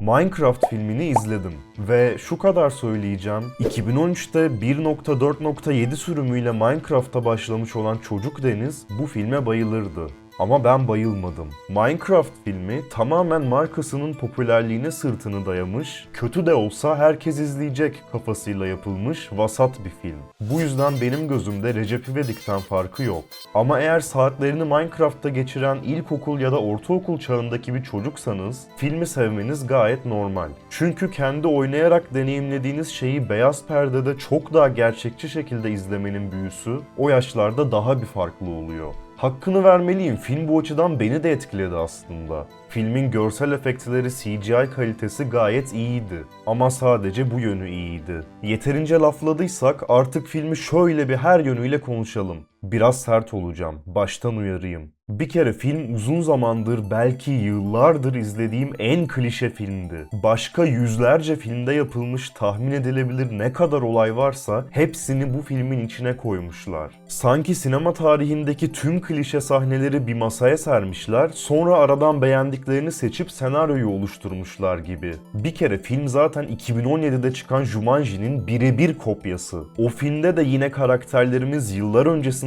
Minecraft filmini izledim ve şu kadar söyleyeceğim. 2013'te 1.4.7 sürümüyle Minecraft'a başlamış olan çocuk Deniz bu filme bayılırdı. Ama ben bayılmadım. Minecraft filmi tamamen markasının popülerliğine sırtını dayamış, kötü de olsa herkes izleyecek kafasıyla yapılmış vasat bir film. Bu yüzden benim gözümde Recep İvedik'ten farkı yok. Ama eğer saatlerini Minecraft'ta geçiren ilkokul ya da ortaokul çağındaki bir çocuksanız, filmi sevmeniz gayet normal. Çünkü kendi oynayarak deneyimlediğiniz şeyi beyaz perdede çok daha gerçekçi şekilde izlemenin büyüsü o yaşlarda daha bir farklı oluyor. Hakkını vermeliyim. Film bu açıdan beni de etkiledi aslında. Filmin görsel efektleri, CGI kalitesi gayet iyiydi. Ama sadece bu yönü iyiydi. Yeterince lafladıysak artık filmi şöyle bir her yönüyle konuşalım. Biraz sert olacağım. Baştan uyarayım. Bir kere film uzun zamandır belki yıllardır izlediğim en klişe filmdi. Başka yüzlerce filmde yapılmış tahmin edilebilir ne kadar olay varsa hepsini bu filmin içine koymuşlar. Sanki sinema tarihindeki tüm klişe sahneleri bir masaya sermişler, sonra aradan beğendiklerini seçip senaryoyu oluşturmuşlar gibi. Bir kere film zaten 2017'de çıkan Jumanji'nin birebir kopyası. O filmde de yine karakterlerimiz yıllar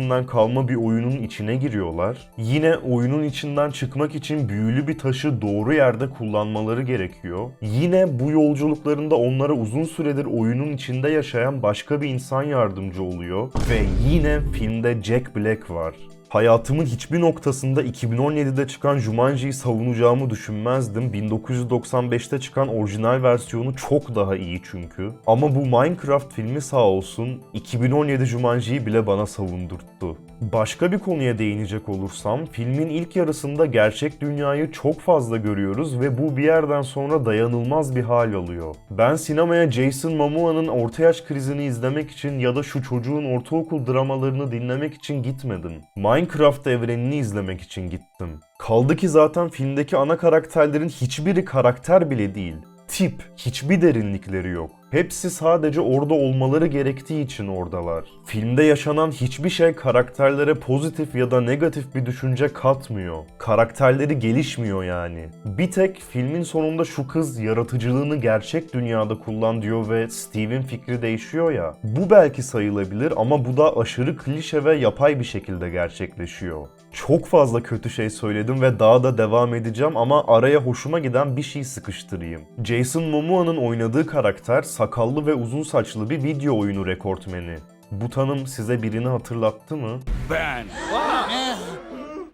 öncesinden kalma bir oyunun içine giriyorlar. Yine oyunun içinden çıkmak için büyülü bir taşı doğru yerde kullanmaları gerekiyor. Yine bu yolculuklarında onlara uzun süredir oyunun içinde yaşayan başka bir insan yardımcı oluyor. Ve yine filmde Jack Black var. Hayatımın hiçbir noktasında 2017'de çıkan Jumanji'yi savunacağımı düşünmezdim. 1995'te çıkan orijinal versiyonu çok daha iyi çünkü. Ama bu Minecraft filmi sağ olsun 2017 Jumanji'yi bile bana savundurttu. Başka bir konuya değinecek olursam, filmin ilk yarısında gerçek dünyayı çok fazla görüyoruz ve bu bir yerden sonra dayanılmaz bir hal alıyor. Ben sinemaya Jason Momoa'nın orta yaş krizini izlemek için ya da şu çocuğun ortaokul dramalarını dinlemek için gitmedim. Minecraft evrenini izlemek için gittim. Kaldı ki zaten filmdeki ana karakterlerin hiçbiri karakter bile değil. Tip, hiçbir derinlikleri yok. Hepsi sadece orada olmaları gerektiği için oradalar. Filmde yaşanan hiçbir şey karakterlere pozitif ya da negatif bir düşünce katmıyor. Karakterleri gelişmiyor yani. Bir tek filmin sonunda şu kız yaratıcılığını gerçek dünyada kullan diyor ve Steve'in fikri değişiyor ya. Bu belki sayılabilir ama bu da aşırı klişe ve yapay bir şekilde gerçekleşiyor. Çok fazla kötü şey söyledim ve daha da devam edeceğim ama araya hoşuma giden bir şey sıkıştırayım. Jason Momoa'nın oynadığı karakter sakallı ve uzun saçlı bir video oyunu rekortmeni. Bu tanım size birini hatırlattı mı? Ben.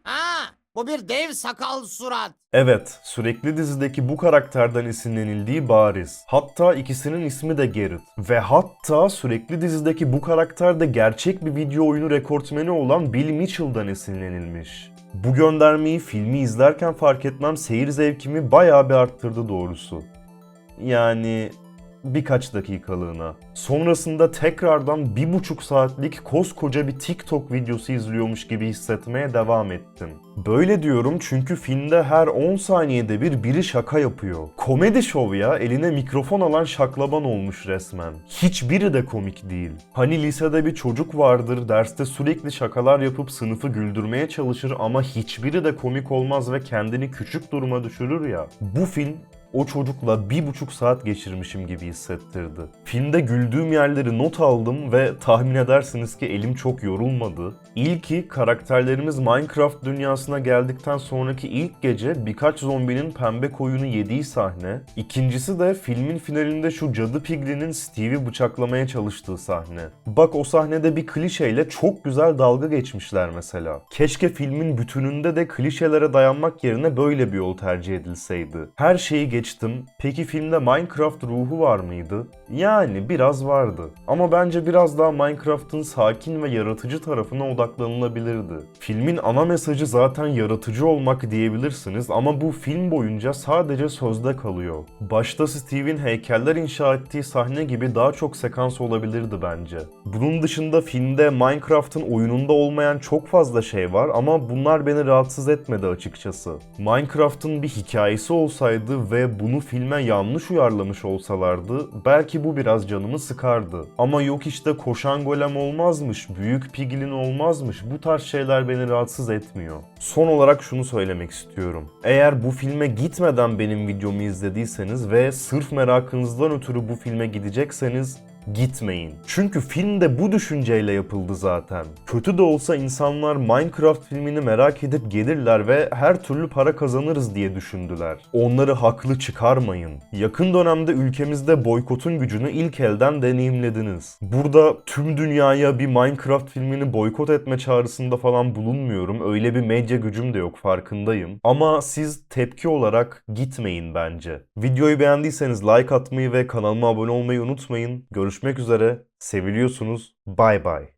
Ha, bu bir dev sakal surat. Evet, sürekli dizideki bu karakterden esinlenildiği bariz. Hatta ikisinin ismi de Garrett. Ve hatta sürekli dizideki bu karakter de gerçek bir video oyunu rekortmeni olan Bill Mitchell'dan esinlenilmiş. Bu göndermeyi filmi izlerken fark etmem seyir zevkimi bayağı bir arttırdı doğrusu. Yani birkaç dakikalığına. Sonrasında tekrardan bir buçuk saatlik koskoca bir TikTok videosu izliyormuş gibi hissetmeye devam ettim. Böyle diyorum çünkü filmde her 10 saniyede bir biri şaka yapıyor. Komedi şov ya eline mikrofon alan şaklaban olmuş resmen. Hiçbiri de komik değil. Hani lisede bir çocuk vardır derste sürekli şakalar yapıp sınıfı güldürmeye çalışır ama hiçbiri de komik olmaz ve kendini küçük duruma düşürür ya. Bu film o çocukla bir buçuk saat geçirmişim gibi hissettirdi. Filmde güldüğüm yerleri not aldım ve tahmin edersiniz ki elim çok yorulmadı. İlki karakterlerimiz Minecraft dünyasına geldikten sonraki ilk gece birkaç zombinin pembe koyunu yediği sahne. İkincisi de filmin finalinde şu cadı piglinin Steve'i bıçaklamaya çalıştığı sahne. Bak o sahnede bir klişeyle çok güzel dalga geçmişler mesela. Keşke filmin bütününde de klişelere dayanmak yerine böyle bir yol tercih edilseydi. Her şeyi geçtim. Peki filmde Minecraft ruhu var mıydı? Yani biraz vardı. Ama bence biraz daha Minecraft'ın sakin ve yaratıcı tarafına odaklanılabilirdi. Filmin ana mesajı zaten yaratıcı olmak diyebilirsiniz ama bu film boyunca sadece sözde kalıyor. Başta Steve'in heykeller inşa ettiği sahne gibi daha çok sekans olabilirdi bence. Bunun dışında filmde Minecraft'ın oyununda olmayan çok fazla şey var ama bunlar beni rahatsız etmedi açıkçası. Minecraft'ın bir hikayesi olsaydı ve bunu filme yanlış uyarlamış olsalardı belki bu biraz canımı sıkardı. Ama yok işte koşan golem olmazmış, büyük piglin olmazmış bu tarz şeyler beni rahatsız etmiyor. Son olarak şunu söylemek istiyorum. Eğer bu filme gitmeden benim videomu izlediyseniz ve sırf merakınızdan ötürü bu filme gidecekseniz gitmeyin. Çünkü film de bu düşünceyle yapıldı zaten. Kötü de olsa insanlar Minecraft filmini merak edip gelirler ve her türlü para kazanırız diye düşündüler. Onları haklı çıkarmayın. Yakın dönemde ülkemizde boykotun gücünü ilk elden deneyimlediniz. Burada tüm dünyaya bir Minecraft filmini boykot etme çağrısında falan bulunmuyorum. Öyle bir medya gücüm de yok farkındayım. Ama siz tepki olarak gitmeyin bence. Videoyu beğendiyseniz like atmayı ve kanalıma abone olmayı unutmayın. Görüşmek üzere. Seviliyorsunuz. Bay bay.